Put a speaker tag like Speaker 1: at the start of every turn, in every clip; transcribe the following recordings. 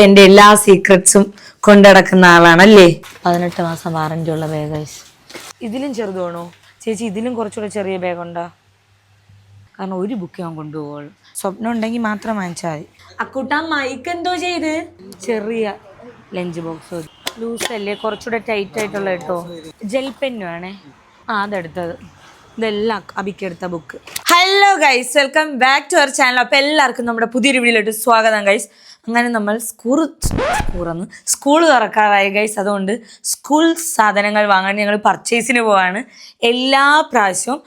Speaker 1: എന്റെ എല്ലാ സീക്രട്സും കൊണ്ടടക്കുന്ന ആളാണല്ലേ?
Speaker 2: പതിനെട്ട് മാസം വാറന്റി ഉള്ള ബാഗ് ഇതിലും ചെറുതാണോ? ചേച്ചി ഇതിലും കുറച്ചുകൂടെ ചെറിയ ബാഗ് ഉണ്ടോ? കാരണം ഒരു ബുക്ക് ഞാൻ കൊണ്ടുപോകുള്ളൂ സ്വപ്നം ഉണ്ടെങ്കിൽ മാത്രം വാങ്ങിച്ചാൽ മതി. അക്കൂട്ടാ മൈക്ക് എന്തോ ചെയ്ത്? ചെറിയ ലഞ്ച് ബോക്സ് ലൂസ് അല്ലേ? കുറച്ചുകൂടെ ടൈറ്റ് ആയിട്ടുള്ള കേട്ടോ. ജെൽ പെന്നു വേണേ. ആ അതെടുത്തത്. ഇതെല്ലാം അബിക്കെടുത്ത book hello guys welcome back to our channel അപ്പോൾ എല്ലാവർക്കും നമ്മുടെ പുതിയൊരു വീഡിയോയിലോട്ട് സ്വാഗതം ഗൈസ് അങ്ങനെ നമ്മൾ സ്കൂൾ സ്കൂറന്ന് സ്കൂൾ തുറക്കാറായി ഗൈസ് അതുകൊണ്ട് സ്കൂൾ സാധനങ്ങൾ വാങ്ങാൻ ഞങ്ങൾ പർച്ചേസിന് പോവാണ്. എല്ലാ പ്രാവശ്യവും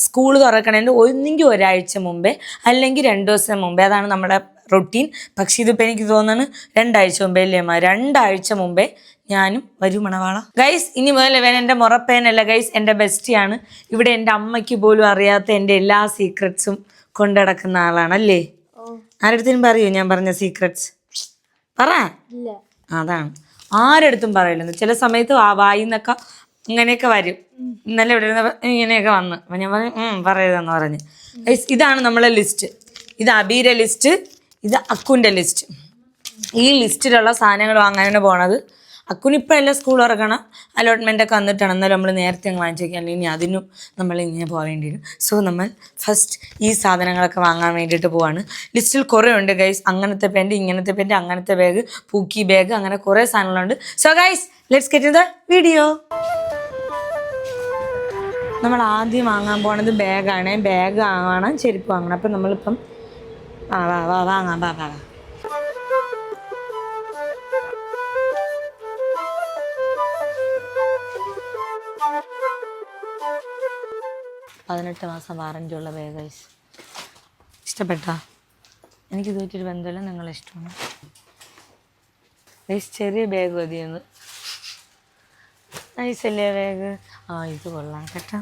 Speaker 2: സ്കൂൾ തുറക്കണതിന്റെ ഒന്നെങ്കിൽ ഒരാഴ്ച മുമ്പേ അല്ലെങ്കിൽ രണ്ട് ദിവസം മുമ്പേ. അതാണ് നമ്മുടെ റൊട്ടീൻ പക്ഷേ ഇതിപ്പോൾ എനിക്ക് തോന്നുന്നു രണ്ടാഴ്ച മുമ്പേ അല്ലേ അമ്മ? രണ്ടാഴ്ച മുമ്പേ ഞാനും വരും മണവാള. ഗൈസ് ഇനി മുതൽ ഇവൻ എന്റെ മുറപ്പേനല്ല. ഗൈസ് എന്റെ ബെസ്റ്റിയാണ് ഇവിടെ എന്റെ അമ്മയ്ക്ക് പോലും അറിയാത്ത എന്റെ എല്ലാ സീക്രട്സും കൊണ്ടടക്കുന്ന ആളാണല്ലേ ആരടുത്തും പറയൂ? ഞാൻ പറഞ്ഞ സീക്രട്സ് പറ. അതാണ്. ആരടുത്തും പറയില്ലെന്ന് ചില സമയത്ത് ആ വായിന്നൊക്കെ ഇങ്ങനെയൊക്കെ വരും. ഇന്നലെ ഇവിടെ ഇങ്ങനെയൊക്കെ വന്ന്. അപ്പൊ ഞാൻ പറഞ്ഞു "ഉം, പറയരുതെന്ന് പറഞ്ഞ്. ഇതാണ് നമ്മളെ ലിസ്റ്റ് ഇത് അബീരെ ലിസ്റ്റ് ഇത് അക്കുന്റെ ലിസ്റ്റ് ഈ ലിസ്റ്റിലുള്ള സാധനങ്ങൾ വാങ്ങാനാണ് പോണത്. അക്കുന് ഇപ്പോഴല്ല സ്കൂൾ ഇറങ്ങണം. അലോട്ട്മെന്റ് ഒക്കെ വന്നിട്ടാണ് എന്നാലും നമ്മൾ നേരത്തെ അങ്ങ് വാങ്ങിച്ചേക്കാം. അല്ലെങ്കിൽ ഇനി അതിനും നമ്മൾ ഇങ്ങനെ പോകേണ്ടി വരും. സോ നമ്മൾ ഫസ്റ്റ് ഈ സാധനങ്ങളൊക്കെ വാങ്ങാൻ വേണ്ടിയിട്ട് പോവാണ്. ലിസ്റ്റിൽ കുറേ ഉണ്ട് ഗൈസ് അങ്ങനത്തെ പാന്റ് ഇങ്ങനത്തെ പാന്റ് അങ്ങനത്തെ ബാഗ് പൂക്കി ബാഗ് അങ്ങനെ കുറേ സാധനങ്ങളുണ്ട്. So guys let's get the video നമ്മൾ ആദ്യം വാങ്ങാൻ പോണത് ബാഗാണ് ബാഗ് വാങ്ങണം ചെരുപ്പ് വാങ്ങണം. അപ്പം നമ്മളിപ്പം ആ വാ വാ വാങ്ങാം. വാ വാ വാ. പതിനെട്ട് മാസം വാറന്റി ഉള്ള ബേഗേഴ്സ് ഇഷ്ടപ്പെട്ടാ? എനിക്ക് തോറ്റൊരു ബന്ധമില്ല നിങ്ങളെ ഇഷ്ടമാണ്. ഗൈസ് ചെറിയ ബാഗ് മതിയെന്ന് നൈസല്ലേ ബാഗ് ആ ഇത് കൊള്ളാം കേട്ടോ.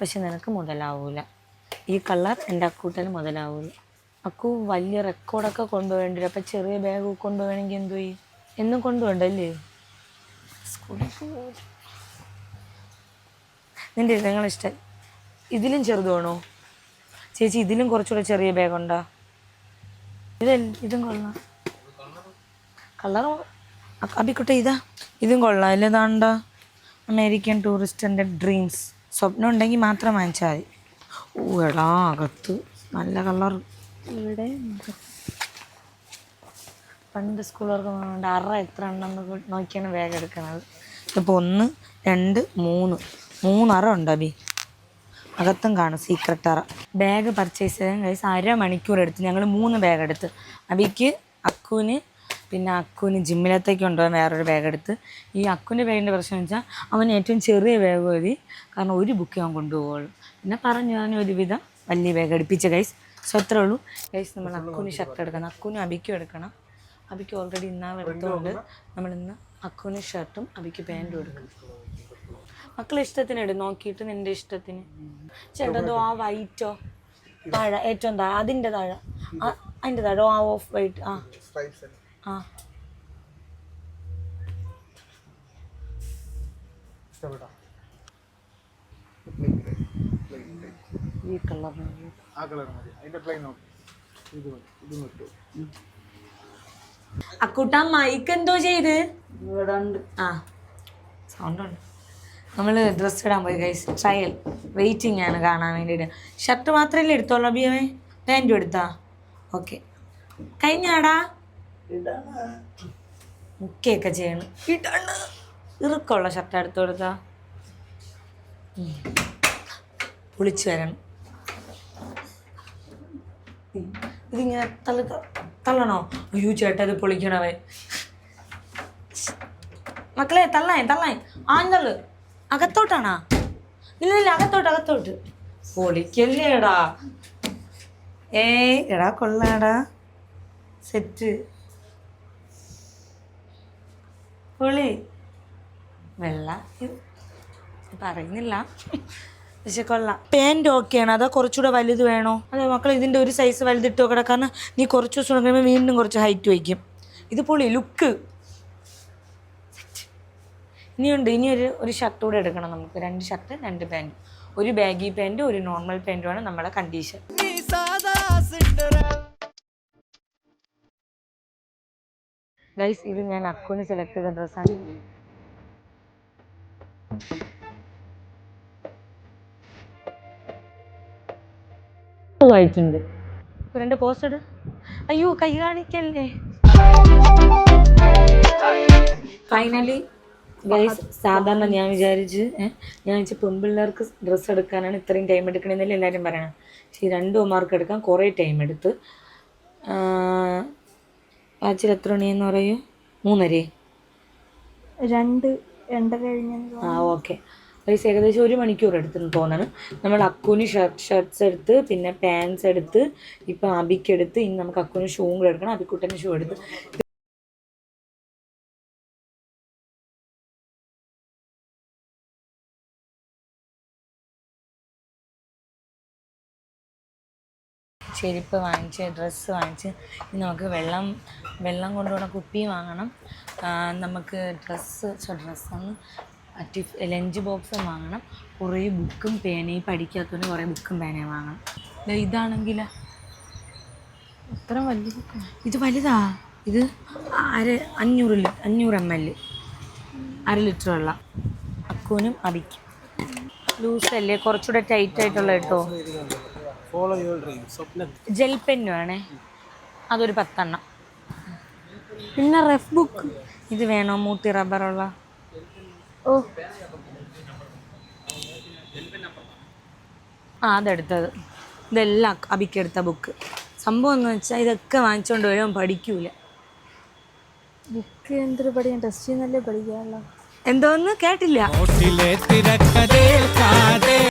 Speaker 2: പക്ഷെ നിനക്ക് മുതലാവൂല. ഈ കളർ എന്റെ അക്കൂട്ടന് മുതലാവൂല. അക്കു വലിയ റെക്കോർഡൊക്കെ കൊണ്ടുപോകേണ്ടി വരും അപ്പം ചെറിയ ബാഗ് കൊണ്ടുപോകണമെങ്കിൽ എന്തോ ചെയ്യും? എന്നും കൊണ്ടുപോകണ്ടല്ലേ? സ്കൂളിൽ നിന്റെ നിങ്ങളിഷ്ടം ഇതിലും ചെറുതാണോ? ചേച്ചി ഇതിലും കുറച്ചുകൂടെ ചെറിയ ബാഗ് ഉണ്ടോ? ഇത് ഇതും കൊള്ളാം. കളർ അബിക്കുട്ടെ ഇതാ. ഇതും കൊള്ളാം. ഇല്ലതാണ്ട അമേരിക്കൻ ടൂറിസ്റ്റിന്റെ ഡ്രീംസ് സ്വപ്നം ഉണ്ടെങ്കിൽ മാത്രം വാങ്ങിച്ചാൽ മതി. ഓ എടാ അകത്ത് നല്ല കളർ ഇവിടെ പണ്ട് സ്കൂളുകാർക്ക് പോകുന്നുണ്ട് അറ എത്ര ഉണ്ടെന്ന് നോക്കിയാണ് ബാഗ് എടുക്കുന്നത്? ഇപ്പോൾ ഒന്ന് രണ്ട് മൂന്ന്. മൂന്നറ ഉണ്ട് അബി. അകത്തും കാണും സീക്രട്ട് അറ ബാഗ് പർച്ചേസ് ചെയ്യാൻ കഴിച്ച് അരമണിക്കൂർ എടുത്ത്. ഞങ്ങൾ മൂന്ന് ബാഗ് എടുത്ത്. അവയ്ക്ക് അക്കുവിന് പിന്നെ അക്കുവിന് ജിമ്മിലത്തേക്ക് കൊണ്ടുപോകാൻ വേറൊരു ബാഗ് എടുത്ത്. ഈ അക്കുവിന്റെ ബാഗിന്റെ പ്രശ്നം എന്ന് വെച്ചാൽ അവന് ഏറ്റവും ചെറിയ ബാഗ് മതി. കാരണം ഒരു ബുക്ക് അവൻ കൊണ്ടുപോകുള്ളൂ. പിന്നെ പറഞ്ഞു ഞാൻ ഒരുവിധം വലിയ ബാഗ് എടുപ്പിച്ച ഗൈസ് സോ അത്രേ ഉള്ളൂ. ഗൈസ് നമ്മൾ അക്കുവിന് ഷർട്ട് എടുക്കണം. അക്കുവിനും അബിക്കും എടുക്കണം. അബിക്ക് ഓൾറെഡി ഇന്നാ എടുത്തുകൊണ്ട് നമ്മളിന്ന് അക്കുവിന് ഷർട്ടും അബിക്ക് പാന്റും എടുക്കും മക്കളെ ഇഷ്ടത്തിന് നോക്കിയിട്ട് നിന്റെ ഇഷ്ടത്തിന്. ചേട്ടതോ ആ വൈറ്റോ താഴെ ഏറ്റവും താഴെ അതിന്റെ താഴെ. അതിന്റെ താഴെ ആ ഓഫ് വൈറ്റ് ആ. ആ. ഈ കളർ
Speaker 3: ആ കളർ മതി. അതിന്റെ പ്ലെയിൻ നോക്കി. ഇത് മതി ഇത് കിട്ടു
Speaker 1: അക്കൂട്ടാ മൈക്ക് എന്തോ ചെയ്ത്? ആ. സൗണ്ട് ഉണ്ട്. നമ്മൾ ഡ്രസ്സ് ഇടാൻ പോയി ഗൈസ് ട്രയൽ വെയിറ്റിംഗ് ആണ് കാണാൻ വേണ്ടിയിട്ട്. ഷർട്ട് മാത്രമല്ലേ എടുത്തോളൂ അഭിയമേ പാന്റും എടുത്താ? ഓക്കെ കഴിഞ്ഞാടാ. മുക്കയൊക്കെ ചെയ്യണം. ഇടണ് ഇറുക്കമുള്ള ഷർട്ട് എടുത്തു കൊടുത്താ. പൊളിച്ചു വരണം. ഇതിങ്ങനെ തള്ളി തള്ളണോ? അയ്യോ ചേട്ടാ പൊളിക്കണവേ. മക്കളെ തള്ളാൻ തള്ളാൻ. ആൻ തള്ളു അകത്തോട്ടാണാ? ഇല്ല അകത്തോട്ട് അകത്തോട്ട്. പൊളിക്കല്ലേടാ. ഏ എടാ കൊള്ളാടാ. സെറ്റ്. പൊളി. വെള്ള. പറയുന്നില്ല. പക്ഷെ കൊള്ളാം. പാന്റ് ഓക്കെയാണ് അതോ കുറച്ചുകൂടെ വലുത് വേണോ? അതെ മക്കൾ ഇതിന്റെ ഒരു സൈസ് വലുതിട്ട് നോക്കട. കാരണം നീ കുറച്ച് ദിവസം കഴിയുമ്പോൾ വീണ്ടും കുറച്ച് ഹൈറ്റ് വയ്ക്കും. ഇത് പൊളി ലുക്ക് ഇനിയുണ്ട്. ഇനി ഒരു ഒരു ഷർട്ട് കൂടെ എടുക്കണം നമുക്ക്. രണ്ട് ഷർട്ട് രണ്ട് പാന്റ് ഒരു ബാഗി പാന്റ് ഒരു നോർമൽ പാന്റുമാണ് നമ്മുടെ കണ്ടീഷൻ
Speaker 2: ഗൈസ് ഇത് ഞാൻ അക്കൗണ്ട് സെലക്ട് ചെയ്ത ഡ്രസ്സാണ് രണ്ട് ഇട്. അയ്യോ കൈ കാണിക്കല്ലേ? ഫൈനലി ഗൈസ് സാധാരണ ഞാൻ വിചാരിച്ച് ഞാൻ വെച്ചാൽ പെൺപിള്ളേർക്ക് ഡ്രസ്സ് എടുക്കാനാണ് ഇത്രയും ടൈം എടുക്കണമെന്നല്ലേ എല്ലാവരും പറയണം. പക്ഷേ ഈ രണ്ട് എടുക്കാൻ കുറേ ടൈം എടുത്ത്. ആച്ചിൽ എത്ര മണിയെന്ന് പറയൂ? മൂന്നരേ?
Speaker 4: രണ്ട് രണ്ടര കഴിഞ്ഞ
Speaker 2: ആ ഓക്കെ ഗൈസ് ഏകദേശം ഒരു മണിക്കൂർ എടുത്തെന്ന് തോന്നണം. നമ്മൾ അക്കുന് ഷർട്ട് ഷർട്ട്സ് എടുത്ത് പിന്നെ പാൻസ് എടുത്ത് ഇപ്പം അബിക്ക് എടുത്ത് ഇനി നമുക്ക് അക്കുന് ഷൂവും കൂടെ എടുക്കണം. അബിക്കുട്ടന്റെ ഷൂ എടുത്ത്. ചെരുപ്പ് വാങ്ങിച്ച് ഡ്രസ്സ് വാങ്ങിച്ച് നമുക്ക് വെള്ളം വെള്ളം കൊണ്ടുപോകണ കുപ്പി വാങ്ങണം. നമുക്ക് ഡ്രസ്സ് ഡ്രസ്സാണ് ടിഫ് ലഞ്ച് ബോക്സും വാങ്ങണം. കുറേ ബുക്കും പേനയും പഠിക്കാത്തതിന് കുറേ ബുക്കും പേനയും വാങ്ങണം. ഇതാണെങ്കിൽ
Speaker 4: അത്ര വലിയ
Speaker 2: ഇത് വലുതാ? ഇത് അര അഞ്ഞൂറ് ലി അഞ്ഞൂറ് എം എൽ. അര ലിറ്റർ വെള്ളം. അക്കൂനും അബിക്കും ലൂസല്ലേ? കുറച്ചുകൂടെ ടൈറ്റ് ആയിട്ടുള്ള കേട്ടോ.
Speaker 3: ഫോളോ യുവർ ഡ്രീം സ്വപ്ന
Speaker 2: ജെൽ പെന്ന് വേണേ. അതൊരു പത്തെണ്ണം.
Speaker 4: പിന്നെ റെഫ് ബുക്ക്.
Speaker 2: ഇത് വേണോ? മൂത്തി റബ്ബറുള്ള.
Speaker 4: ഓ.
Speaker 2: ആ അതെടുത്തത്. ഇതെല്ലാം അബിക്കെടുത്ത ബുക്ക്. സംഭവം എന്ന് വെച്ചാൽ ഇതൊക്കെ വാങ്ങിച്ചുകൊണ്ട് വരുമ്പോൾ പഠിക്കൂല.
Speaker 4: ബുക്ക് എന്തൊരു പഠിക്കാൻ ടെസ്റ്റ് ചെയ്യുന്നല്ലേ പഠിക്കാനുള്ള
Speaker 2: എന്തോന്ന്? കേട്ടില്ല.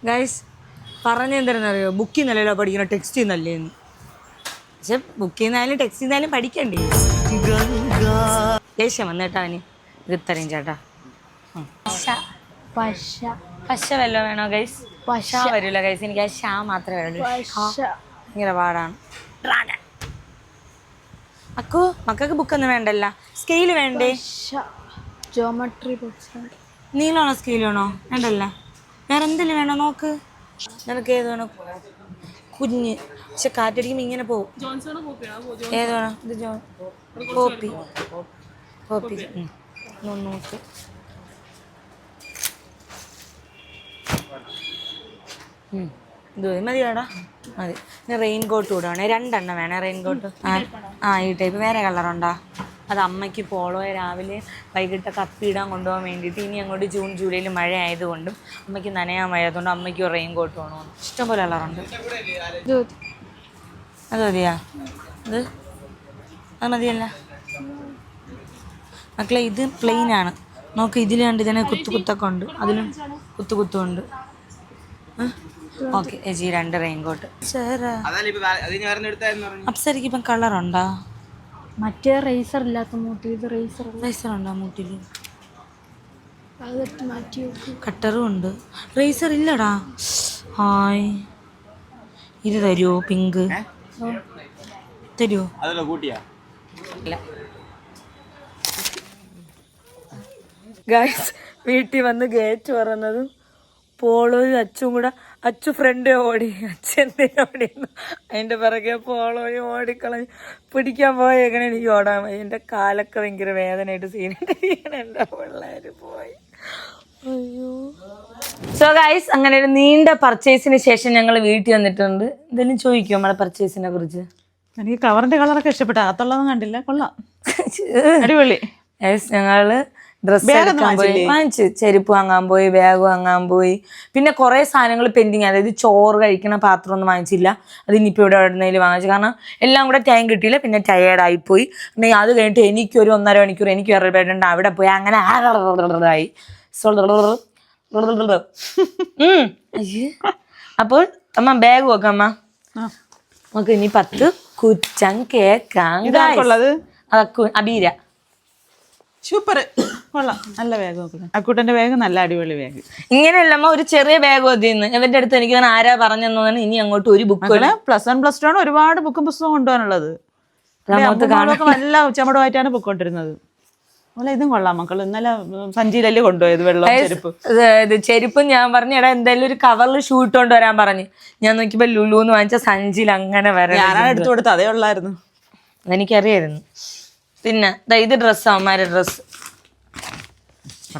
Speaker 2: ഗൈസ് പറഞ്ഞെന്തരെന്നറിയോ ബുക്കിൽ നിന്നല്ലല്ലോ പഠിക്കണം ടെക്സ്റ്റ് നല്ലേന്ന് പക്ഷെ ബുക്കിൽ ചെയ്യുന്നാലും ടെക്സ്റ്റ് നിന്നായാലും പഠിക്കണ്ടേ? ദേഷ്യം വന്നേട്ടാ അവന്. ഇത് ഇത്രയും ചേട്ടാ. പശ
Speaker 4: പശ.
Speaker 2: പശ വല്ലതും വേണോ ഗൈസ് പശ. വരില്ല ഗൈസ് എനിക്ക് ആ ഷാ മാത്രമേ വരുള്ളൂ. ഭയങ്കര പാടാണ്. അക്കോ മക്കൾക്ക് ബുക്കൊന്നും വേണ്ടല്ല. സ്കെയിൽ വേണ്ടേ?
Speaker 4: ജോമെട്രി ബുക്ക്
Speaker 2: നീളമാണോ സ്കെയിൽ വേണോ? വേണ്ടല്ല. വേറെ എന്തെങ്കിലും വേണോ? നോക്ക്. നിനക്ക് ഏത് വേണോ കുഞ്ഞ്. പക്ഷെ കാറ്റടിക്കുമ്പോൾ ഇങ്ങനെ പോകും ഏത് വേണം ഇത് ജോ കോപ്പി. കോപ്പി. നോക്ക്. ഇത് മതി വേടാ മതി. റെയിൻ കോട്ട് കൂടെ വേണേ രണ്ടെണ്ണം വേണേ റെയിൻ കോട്ട് ആ ആ ഈ ടൈപ്പ് വേറെ കളറുണ്ടോ അത് അമ്മയ്ക്ക് പോളോ രാവിലെ വൈകിട്ട് കപ്പിയിടാൻ കൊണ്ടുപോകാൻ വേണ്ടിയിട്ട് ഇനി അങ്ങോട്ട് ജൂൺ ജൂലൈയിൽ മഴ ആയതുകൊണ്ടും അമ്മയ്ക്ക് നനയാൻ വയ്യാത്തതുകൊണ്ട് അമ്മയ്ക്ക് റെയിൻ കോട്ട് വേണമെന്ന് ഇഷ്ടംപോലെ കളറുണ്ട്. അത് മതിയാ? ഇത്? അത് മതിയല്ല. മക്കളെ ഇത് പ്ലെയിൻ ആണ്. നോക്ക് ഇതിൽ കണ്ട് ഇതിനെ കുത്തു കുത്തൊക്കെ ഉണ്ട്. അതിലും കുത്തു കുത്തുണ്ട് ഓക്കെ ചേച്ചി രണ്ട് റെയിൻ കോട്ട് അപ്സരക്ക് ഇപ്പം കളറുണ്ടോ
Speaker 4: മറ്റേ റേസർ ഇല്ലാത്ത മൂട്ടി ഇത് റേസർ
Speaker 2: റേസർ ഉണ്ടോ മൂട്ടിൽ
Speaker 4: അത് മാറ്റി
Speaker 2: കട്ടറും ഉണ്ട്. റേസർ ഇല്ലടാ. ഹായ്. ഇത് തരുമോ പിങ്ക് തരുമോ
Speaker 3: അതല്ല കൂട്ടിയാ?
Speaker 2: ഇല്ല. ഗായ്സ് വീട്ടിൽ വന്ന് ഗേറ്റ് പറഞ്ഞതും പോളോയും അച്ചും കൂടെ അച്ചു ഫ്രണ്ട് ഓടി അച്ഛൻ ഓടി? ഓടിയെന്ന് അതിന്റെ പിറകെ പോളോയും ഓടിക്കളഞ്ഞ് പിടിക്കാൻ പോയേക്കണേ എനിക്ക് ഓടാൻ പോയി എന്റെ കാലൊക്കെ ഭയങ്കര വേദനയായിട്ട് സീനിട്ടിരിക്കണം എന്റെ പിള്ളേർ പോയി. അയ്യോ. സോ ഗൈസ് അങ്ങനെ ഒരു നീണ്ട പർച്ചേസിന് ശേഷം ഞങ്ങൾ വീട്ടിൽ വന്നിട്ടുണ്ട്. എന്തെങ്കിലും ചോദിക്കും നമ്മളെ പർച്ചേസിനെ കുറിച്ച്?
Speaker 5: എനിക്ക് കവറിന്റെ കളറൊക്കെ ഇഷ്ടപ്പെട്ടു. അകത്തുള്ളതൊന്നും കണ്ടില്ല. കൊള്ളാം. അടിപൊളി.
Speaker 2: ഞങ്ങൾ ഡ്രസ്സ്
Speaker 5: ഒന്നും
Speaker 2: എടുക്കാൻ പോയി? വാങ്ങിച്ചു. ചെരുപ്പ് വാങ്ങാൻ പോയി ബാഗ് വാങ്ങാൻ പോയി. പിന്നെ കുറെ സാധനങ്ങൾ പെൻഡിങ് അതായത് ചോറ് കഴിക്കണ പാത്രം ഒന്നും വാങ്ങിച്ചില്ല. അത് ഇനിയിപ്പോൾ ഇവിടെ എവിടെന്നെങ്കിലും വാങ്ങിച്ചു. കാരണം എല്ലാം കൂടെ ടൈം കിട്ടിയില്ല. പിന്നെ ടയേർഡായി പോയി. പിന്നെ അത് കഴിഞ്ഞിട്ട് എനിക്ക് ഒരു ഒന്നര മണിക്കൂർ എനിക്ക് വേറെ ബെഡുണ്ട് അവിടെ പോയി അങ്ങനെ ആയി. അപ്പോൾ അമ്മ ബാഗ് നോക്കാം അമ്മ. നമുക്ക് ഇനി പത്ത് കുറ്റം കേക്കാം
Speaker 5: ഇതാർക്കുള്ളത്?
Speaker 2: അക്കു അബീര.
Speaker 5: സൂപ്പർ കൊള്ളാം. നല്ല ബാഗ് നോക്കുന്നത് അക്കൂട്ടന്റെ ബാഗ് നല്ല അടിപൊളി വേഗം
Speaker 2: ഇങ്ങനെയല്ലമ്മ ഒരു ചെറിയ ബാഗ് നിന്ന് ഇവന്റെ അടുത്ത് എനിക്ക് ആരാ പറഞ്ഞെന്നാണ് ഇനി അങ്ങോട്ട് ഒരു book
Speaker 5: plus one plus two ആണ് ഒരുപാട് ബുക്കും പുസ്തകം കൊണ്ടുപോകാനുള്ളത് നല്ല ചമടുമായിട്ടാണ് ബുക്ക് കൊണ്ടിരുന്നത് അതുപോലെ ഇതും കൊള്ളാം മക്കൾ ഇന്നലെ സഞ്ചിയിലല്ലേ കൊണ്ടുപോയത് വെള്ളം ചെരുപ്പ്?
Speaker 2: ഇത് ചെരുപ്പും ഞാൻ പറഞ്ഞു എടാ എന്തായാലും ഒരു കവറിൽ ഷൂട്ട് കൊണ്ടുവരാൻ വരാൻ പറഞ്ഞു. ഞാൻ നോക്കിയപ്പോ ലുലു എന്ന് വാങ്ങിച്ച സഞ്ചിയിൽ അങ്ങനെ വരാൻ
Speaker 5: ഞാനാണ് എടുത്തു കൊടുത്തത് അതേ ഉള്ളായിരുന്നു.
Speaker 2: എനിക്കറിയായിരുന്നു. പിന്നെ ഇത് ഡ്രസ്സ് അമ്മമാരുടെ ഡ്രസ്സ്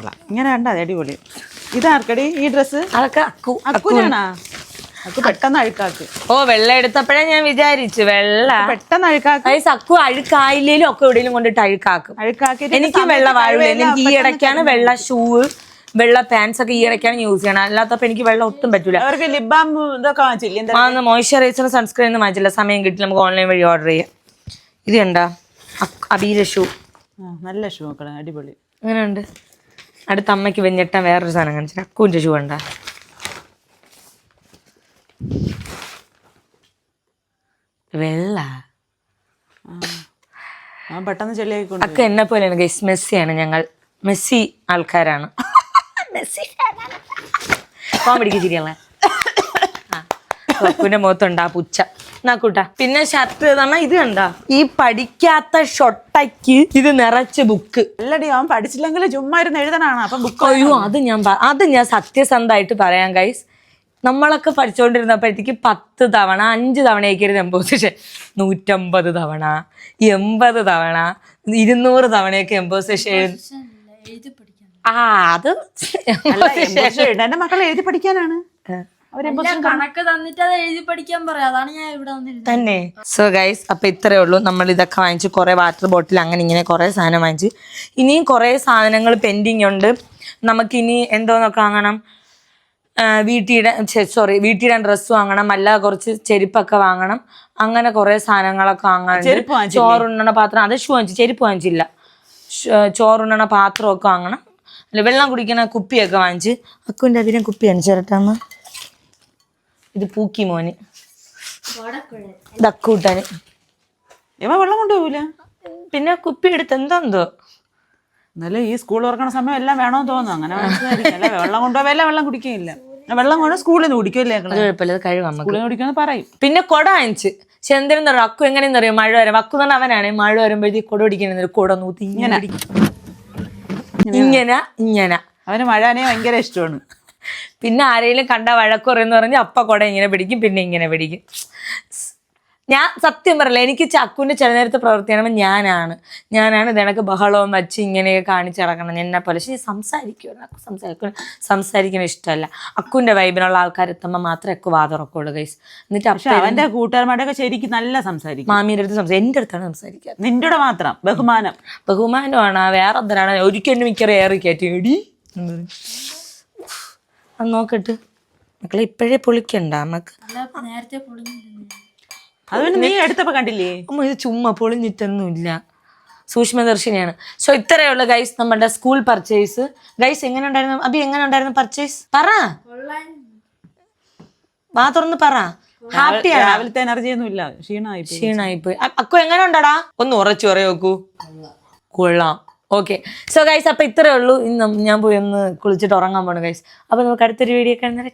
Speaker 5: കൊള്ളാം ഇങ്ങനെ കണ്ടാ അതെ അടിപൊളി. ഇതാർക്കടി ഈ
Speaker 2: ഡ്രസ് അക്കു.
Speaker 5: അക്കുനാണാ? അക്കു പെട്ടെന്ന് അഴുക്കാക്ക്.
Speaker 2: ഓ വെള്ള എടുത്തപ്പോഴേ ഞാൻ വിചാരിച്ചു വെള്ള.
Speaker 5: പെട്ടെന്ന് അഴുക്കാക്ക്.
Speaker 2: സക്കു അക്കു അഴുക്കായില്ലേലും ഒക്കെ എവിടെയെങ്കിലും കൊണ്ടിട്ട് അഴുക്കാക്കും.
Speaker 5: അഴുക്കാക്കി
Speaker 2: എനിക്ക് വെള്ള വാഴുവില്ല എനിക്ക് ഈ ഇടയ്ക്കാണ് വെള്ള ഷൂ വെള്ള പാൻസ് ഒക്കെ ഈ ഇടയ്ക്കാണ് യൂസ് ചെയ്യണം അല്ലാത്തപ്പോ എനിക്ക് വെള്ളം ഒട്ടും പറ്റൂല.
Speaker 5: അവർക്ക് ലിബാം ഇതൊക്കെ വാങ്ങിച്ചില്ലേ?
Speaker 2: സൺസ്ക്രീൻ ഒന്നും വാങ്ങിച്ചില്ല. സമയം കിട്ടില്ല നമുക്ക് ഓൺലൈൻ വഴി ഓർഡർ ചെയ്യാം. ഇത് കണ്ടാ? അബീര ഷൂ
Speaker 5: നല്ല ഷൂ മക്കളെ അടിപൊളി.
Speaker 2: അങ്ങനെയുണ്ട് അടുത്ത അമ്മയ്ക്ക് വെഞ്ഞിട്ടാൻ വേറൊരു സാധനം കാണിച്ചു അക്കുവിന്റെ ഷൂ ഉണ്ട വെള്ള.
Speaker 5: പെട്ടെന്ന് ചെളിയായിക്കൊണ്ട്
Speaker 2: അക്ക എന്നെ പോലെയാണ് ഗൈസ് മെസ്സിയാണ് ഞങ്ങൾ. മെസ്സി ആൾക്കാരാണ്. മെസ്സി. കോമഡിക്ക് ചിരിയല്ലേ അക്കുവിന്റെ മുഖത്തുണ്ട് ആ പുച്ച. നാക്കൂട്ട പിന്നെ ഷർട്ട് നമ്മ ഇത് കണ്ട? ഈ പഠിക്കാത്ത ഷൊട്ടയ്ക്ക് ഇത് നിറച്ച് ബുക്ക്.
Speaker 5: അല്ലടി അവൻ പഠിച്ചില്ലെങ്കിൽ ചുമ്മാ ഇരുന്ന് എഴുതണാണ്. അപ്പൊ ബുക്ക്
Speaker 2: അയ്യോ അത് ഞാൻ പ- അത് ഞാൻ സത്യസന്ധമായിട്ട് പറയാം ഗൈസ് നമ്മളൊക്കെ പഠിച്ചുകൊണ്ടിരുന്നപ്പോഴത്തേക്ക് പത്ത് തവണ അഞ്ച് തവണയൊക്കെയായിരുന്നു എംബോസിഷൻ നൂറ്റമ്പത് തവണ എൺപത് തവണ ഇരുന്നൂറ് തവണയൊക്കെ എംബോസിഷൻ ആ അത്
Speaker 5: എന്റെ മക്കളെ എഴുതി പഠിക്കാനാണ്.
Speaker 4: കണക്ക് തന്നിട്ട് അത് എഴുതി പഠിക്കാൻ പറയാം. അതാണ് ഞാൻ ഇവിടെ വന്നിരുന്നത്.
Speaker 2: തന്നെ. സോ ഗൈസ് അപ്പൊ ഇത്രേ ഉള്ളൂ. നമ്മൾ ഇതൊക്കെ വാങ്ങിച്ചു കുറെ വാട്ടർ ബോട്ടിൽ അങ്ങനെ ഇങ്ങനെ കുറെ സാധനം വാങ്ങിച്ചു. ഇനിയും കുറെ സാധനങ്ങൾ പെൻഡിങ് ഉണ്ട്. നമുക്കിനി എന്തോന്നൊക്കെ വാങ്ങണം? വീട്ടിയുടെ സോറി വീട്ടിടാൻ ഡ്രസ്സ് വാങ്ങണം. അല്ല കുറച്ച് ചെരുപ്പൊക്കെ വാങ്ങണം. അങ്ങനെ കുറെ സാധനങ്ങളൊക്കെ
Speaker 5: വാങ്ങണം?
Speaker 2: ചോറുണ്ണണ പാത്രം അത് ഷൂ വാങ്ങിച്ചു ചെരുപ്പ് വാങ്ങിച്ചില്ല. ചോറുണ്ണണ പാത്രമൊക്കെ വാങ്ങണം. അല്ല വെള്ളം കുടിക്കണ കുപ്പിയൊക്കെ വാങ്ങിച്ച്. അക്കുവിന്റെ അതിനെ കുപ്പി കാണിച്ചു തരട്ടാമ്മ ഇത് പൂക്കി മോന്. ദക്കൂട്ടന്
Speaker 5: ഇവ വെള്ളം കൊണ്ടുപോകൂല?
Speaker 2: പിന്നെ കുപ്പി എടുത്ത് എന്തോ
Speaker 5: എന്നാലും ഈ സ്കൂൾ തുറക്കണ സമയം എല്ലാം വേണമെന്ന് തോന്നുന്നു. അങ്ങനെ മനസ്സിലായിരിക്കും വെള്ളം കൊണ്ടുപോയാൽ വെള്ളം കുടിക്കുകയില്ല. വെള്ളം കൊണ്ട് സ്കൂളിൽ നിന്ന് കുടിക്കില്ലേ
Speaker 2: കുഴപ്പമില്ല അത് കഴിവ്
Speaker 5: സ്കൂളിൽ നിന്ന് കുടിക്കുമെന്ന് പറയും.
Speaker 2: പിന്നെ കൊട വാങ്ങിച്ച് പക്ഷെ എന്തിനെന്ന് പറയുക അക്കു എങ്ങനെയെന്ന് അറിയാം? മഴ വരും അക്കു തന്നെ അവനാണ്. മഴ വരുമ്പോഴത്തേക്ക് കൊട പിടിക്കണെന്ന് കൊട നൂത്തി ഇങ്ങനെ. ഇങ്ങനെ. ഇങ്ങനെ
Speaker 5: അവന് മഴാനെ ഭയങ്കര ഇഷ്ടമാണ്.
Speaker 2: പിന്നെ ആരെങ്കിലും കണ്ട വഴക്കുറയെന്ന് പറഞ്ഞ് അപ്പ കുട ഇങ്ങനെ പിടിക്കും പിന്നെ ഇങ്ങനെ പിടിക്കും. ഞാൻ സത്യം പറയില്ല എനിക്ക് ചക്കുവിന്റെ ചില നേരത്തെ പ്രവർത്തിക്കണം ഞാനാണ്. ഞാനാണ് ഇതെനക്ക് ബഹളവും വച്ച് ഇങ്ങനെയൊക്കെ കാണിച്ച് നടക്കണം എന്നെ പോലെ. പക്ഷേ സംസാരിക്കുമല്ലോ അക്കു സംസാരിക്കും സംസാരിക്കാൻ ഇഷ്ടമല്ല. അക്കുവിന്റെ വൈബിനുള്ള ആൾക്കാർ എത്തുമ്പോൾ മാത്രമേ അക്കു വാതുറക്കുള്ളൂ ഗൈസ് എന്നിട്ട്
Speaker 5: പക്ഷേ
Speaker 2: അപ്പം
Speaker 5: അവന്റെ കൂട്ടുകാരന്മാരൊക്കെ ശരിക്കും നല്ല സംസാരിക്കും.
Speaker 2: മാമീന്റെ അടുത്ത് സംസാരിക്കും. എന്റെ അടുത്താണ് സംസാരിക്കുക
Speaker 5: നിന്റെ മാത്രം. ബഹുമാനം.
Speaker 2: ബഹുമാനമാണ്. വേറെ എന്തിനാണ് ഒരിക്കലും മിക്കറി ഏറി കയറ്റി എടി. അത് നോക്കട്ട്. മക്കളെ ഇപ്പോഴേ പൊളിക്കണ്ട നമുക്ക്
Speaker 4: നേരത്തെ പൊളിഞ്ഞിരുന്നു
Speaker 5: അത് നീ എടുത്തപ്പോ കണ്ടില്ലേ?
Speaker 2: അമ്മ ഇത് ചുമ്മാ പൊളിഞ്ഞിട്ടൊന്നുമില്ല സൂക്ഷ്മദർശിനിയാണ് സോ ഇത്രയുള്ള ഉള്ളൂ ഗൈസ് നമ്മുടെ സ്കൂൾ പർച്ചേസ് ഗൈസ് എങ്ങനെ ഉണ്ടായിരുന്നു? അബി എങ്ങനെ ഉണ്ടായിരുന്നു പർച്ചേസ് പറ. വാ തുറന്ന് പറ. ഹാപ്പിയാണ്
Speaker 5: രാവിലത്തെ എനർജി ഒന്നും ഇല്ല. ക്ഷീണമായി പോയി.
Speaker 2: ക്ഷീണായി പോയി അക്കു എങ്ങനെ ഉണ്ടാടാ? ഒന്ന് ഉറച്ചു പറയോക്കൂ കൊള്ളാം. ഓക്കെ സോ ഗൈസ് അപ്പൊ ഇത്രയേ ഉള്ളൂ. ഇന്ന് ഞാൻ പോയി ഒന്ന് കുളിച്ചിട്ട് ഉറങ്ങാൻ പോണു ഗൈസ് അപ്പൊ നമുക്ക് അടുത്തൊരു വീഡിയോ കാണുന്നവരെ